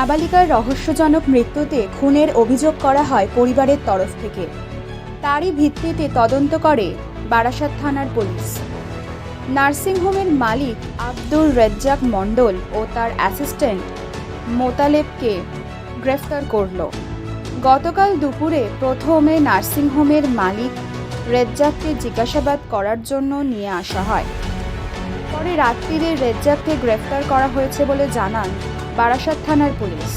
নাবালিকার রহস্যজনক মৃত্যুতে খুনের অভিযোগ করা হয় পরিবারের তরফ থেকে। তারই ভিত্তিতে তদন্ত করে বারাসাত থানার পুলিশ। নার্সিংহোমের মালিক আব্দুল রেজ্জাক মণ্ডল ও তার অ্যাসিস্ট্যান্ট মোতালেবকে গ্রেফতার করল। গতকাল দুপুরে প্রথমে নার্সিংহোমের মালিক রেজ্জাককে জিজ্ঞাসাবাদ করার জন্য নিয়ে আসা হয়। পরে রাত্রিরে রেজ্জাককে গ্রেফতার করা হয়েছে বলে জানান বারাসাত থানার পুলিশ।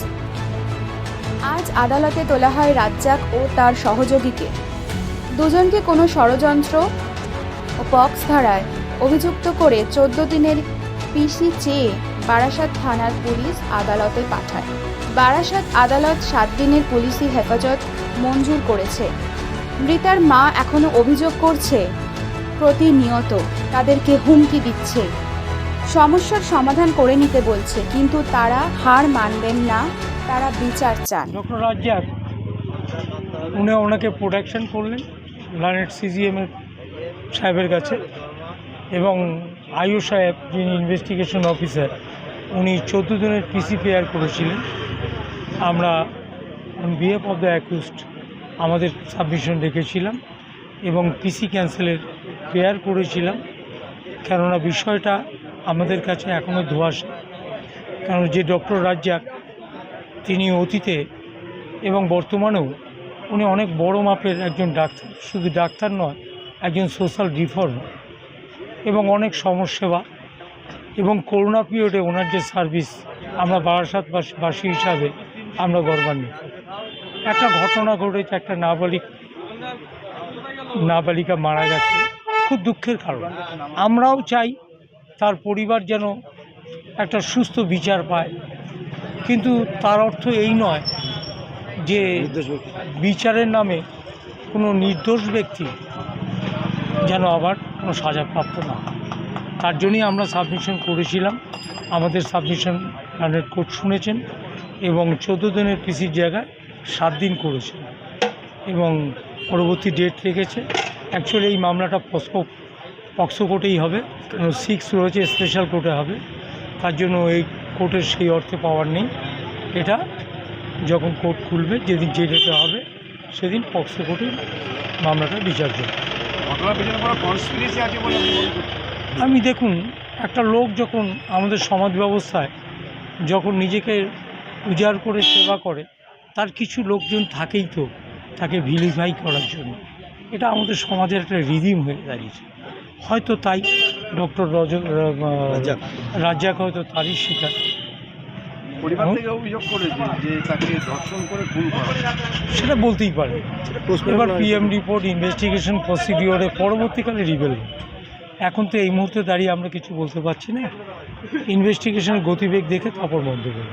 আজ আদালতে তোলা হয় রাজ্জাক ও তার সহযোগীকে। দুজনকে কোনো ষড়যন্ত্র ও পক্স ধারায় অভিযুক্ত করে চোদ্দ দিনের পিসি চেয়ে বারাসাত থানার পুলিশ আদালতে পাঠায়। বারাসাত আদালত সাত দিনের পুলিশি হেফাজত মঞ্জুর করেছে। মৃতার মা এখনও অভিযোগ করছে, প্রতিনিয়ত তাদেরকে হুমকি দিচ্ছে। সমস্যার সমাধান করে নিতে বলছে, কিন্তু তারা হার মানবেন না, তারা বিচার চান। ডক্টর উনি ওনাকে প্রোটেকশন করলেন, লানেট সিজিএমের সাহেবের কাছে, এবং আয়ু সাহেব, যিনি ইনভেস্টিগেশন অফিসার উনি চোদ্দ দিনের পিসি পেয়ার করেছিলেন। আমরা বিহেভ অফ দ্য অ্যাকিউজড আমাদের সাবমিশন রেখেছিলাম, এবং পিসি ক্যান্সেলের পেয়ার করেছিলাম। কেননা বিষয়টা আমাদের কাছে এখনও ধোয়াশা কারণ যে ডক্টর রাজ্জাক, তিনি অতীতে এবং বর্তমানেও উনি অনেক বড় মাপের একজন ডাক্তার। শুধু ডাক্তার নয়, একজন সোশ্যাল রিফর্ম এবং অনেক সমাজসেবা এবং করোনা পিরিয়ডে ওনার যে সার্ভিস আমরা বারাসাত বাস- বাসী হিসাবে আমরা গর্বান্বিত। একটা ঘটনা ঘটেছে, একটা নাবালিক নাবালিকা মারা গেছে। খুব দুঃখের কারণ। আমরাও চাই তার পরিবার যেন একটা সুস্থ বিচার পায়। কিন্তু তার অর্থ এই নয় যে বিচারের নামে কোনো নির্দোষ ব্যক্তি যেন আবার কোনো সাজাপ্রাপ্ত না। তার জন্যই আমরা সাবমিশন করেছিলাম। আমাদের সাবমিশন লান্ডেড কোর্ট শুনেছেন এবং চোদ্দ দিনের পিসির জায়গায় সাত দিন করেছেন এবং পরবর্তী ডেট রেখেছে। অ্যাকচুয়ালি এই মামলাটা পস্কো পক্সো কোর্টেই হবে সিক্স রয়েছে স্পেশাল কোর্টে হবে। তার জন্য এই কোর্টের সেই অর্থে পাওয়ার নেই। এটা যখন কোর্ট খুলবে যেদিন যে ডেটে হবে সেদিন পক্সো কোর্টে মামলাটা বিচার্য? আমি দেখুন একটা লোক যখন আমাদের সমাজ ব্যবস্থায় যখন নিজেকে উজাড় করে সেবা করে তার কিছু লোকজন থাকেই তো তাকে ভিলিফাই করার জন্য। এটা আমাদের সমাজের একটা রিদিম হয়ে দাঁড়িয়েছে। হয়তো তাই ডক্টর রজ রাজ্জাক। হয়তো তারই শিকার। পরিবার থেকে অভিযোগ করেছে যে তাকে ধর্ষণ করে খুন করা সেটা বলতেই পারে। এবার পিএম রিপোর্ট ইনভেস্টিগেশন প্রসিডিওরে পরবর্তীকালে রিভেল এখন তো এই মুহূর্তে দাঁড়িয়ে আমরা কিছু বলতে পারছি না। ইনভেস্টিগেশনের গতিবেগ দেখে তারপর বন্ধ করব।